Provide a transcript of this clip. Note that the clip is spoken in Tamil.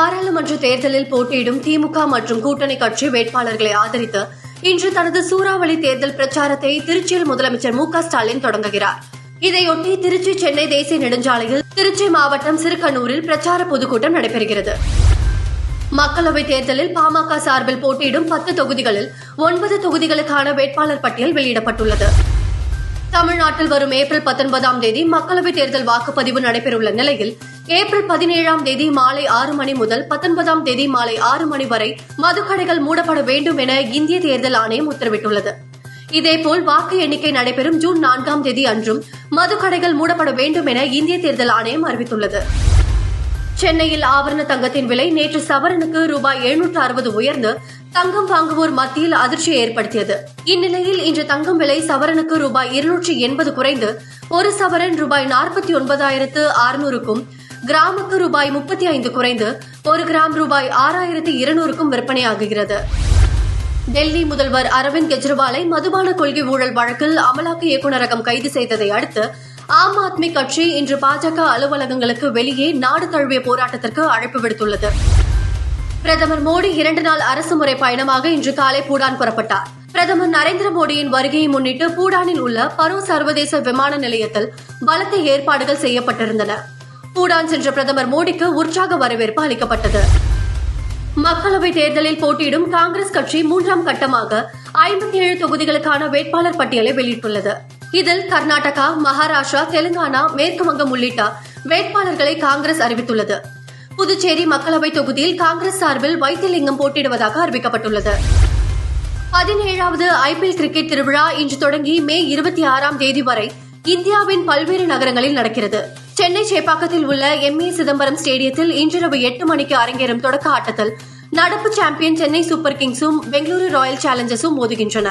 பாராளுமன்ற தேர்தலில் போட்டியிடும் திமுக மற்றும் கூட்டணி கட்சி வேட்பாளர்களை ஆதரித்து இன்று தனது சூறாவளி தேர்தல் பிரச்சாரத்தை திருச்சியில் முதலமைச்சர் மு ஸ்டாலின் தொடங்குகிறார். இதையொட்டி திருச்சி சென்னை தேசிய நெடுஞ்சாலையில் திருச்சி மாவட்டம் சிறுகண்ணூரில் பிரச்சார பொதுக்கூட்டம் நடைபெறுகிறது. மக்களவைத் தேர்தலில் பாமக சார்பில் போட்டியிடும் பத்து தொகுதிகளில் ஒன்பது தொகுதிகளுக்கான வேட்பாளர் பட்டியல் வெளியிடப்பட்டுள்ளது. தமிழ்நாட்டில் வரும் ஏப்ரல் பத்தொன்பதாம் தேதி மக்களவைத் தேர்தல் வாக்குப்பதிவு நடைபெறவுள்ள நிலையில் ஏப்ரல் பதினேழாம் தேதி மாலை ஆறு மணி முதல் பத்தொன்பதாம் தேதி மாலை ஆறு மணி வரை மதுக்கடைகள் மூடப்பட வேண்டும் என இந்திய தேர்தல் ஆணையம் உத்தரவிட்டுள்ளது. இதேபோல் வாக்கு எண்ணிக்கை நடைபெறும் ஜூன் நான்காம் தேதி அன்றும் மதுக்கடைகள் மூடப்பட வேண்டும் என இந்திய தேர்தல் ஆணையம் அறிவித்துள்ளது. சென்னையில் ஆபரண தங்கத்தின் விலை நேற்று சவரனுக்கு ரூபாய் எழுநூற்று அறுபது உயர்ந்து தங்கம் வாங்குவோர் மத்தியில் அதிர்ச்சியை ஏற்படுத்தியது. இந்நிலையில் இன்று தங்கம் விலை சவரனுக்கு ரூபாய் இருநூற்றி எண்பது குறைந்து ஒரு சவரன் ரூபாய் நாற்பத்தி ஒன்பதாயிரத்து அறுநூறுக்கும் கிராமுக்கு ரூபாய் முப்பத்தி ஐந்து குறைந்து ஒரு கிராம் ரூபாய் ஆறாயிரத்தி இருநூறுக்கும் விற்பனையாகுகிறது. டெல்லி முதல்வர் அரவிந்த் கெஜ்ரிவாலை மதுபான கொள்கை ஊழல் வழக்கில் அமலாக்க இயக்குநரகம் கைது செய்ததை அடுத்து ஆம் ஆத்மி கட்சி இன்று பாஜக அலுவலகங்களுக்கு வெளியே நாடு தழுவிய போராட்டத்திற்கு அழைப்பு விடுத்துள்ளது. பிரதமர் மோடி இரண்டு நாள் அரசுமுறை பயணமாக இன்று காலை பூடான் புறப்பட்டார். பிரதமர் நரேந்திர மோடியின் வருகையை முன்னிட்டு பூடானில் உள்ள பரோ சர்வதேச விமான நிலையத்தில் பலத்த ஏற்பாடுகள் செய்யப்பட்டிருந்தன. பூடான் சென்ற பிரதமர் மோடிக்கு உற்சாக வரவேற்பு அளிக்கப்பட்டது. மக்களவைத் தேர்தலில் போட்டியிடும் காங்கிரஸ் கட்சி மூன்றாம் கட்டமாக ஐம்பத்தி ஏழு தொகுதிகளுக்கான வேட்பாளர் பட்டியலை வெளியிட்டுள்ளது. இதில் கர்நாடகா மகாராஷ்டிரா தெலுங்கானா மேற்கு வங்கம் உள்ளிட்ட வேட்பாளர்களை காங்கிரஸ் அறிவித்துள்ளது. புதுச்சேரி மக்களவைத் தொகுதியில் காங்கிரஸ் சார்பில் வைத்தியலிங்கம் போட்டியிடுவதாக அறிவிக்கப்பட்டுள்ளது. பதினேழாவது ஐபிஎல் கிரிக்கெட் திருவிழா இன்று தொடங்கி மே இருபத்தி ஆறாம் தேதி வரை இந்தியாவின் பல்வேறு நகரங்களில் நடக்கிறது. சென்னை சேப்பாக்கத்தில் உள்ள எம் ஏ சிதம்பரம் ஸ்டேடியத்தில் இன்றிரவு எட்டு மணிக்கு அரங்கேறும் தொடக்க ஆட்டத்தில் நடப்பு சாம்பியன் சென்னை சூப்பர் கிங்ஸும் பெங்களூரு ராயல் சேலஞ்சர்ஸும் மோதுகின்றன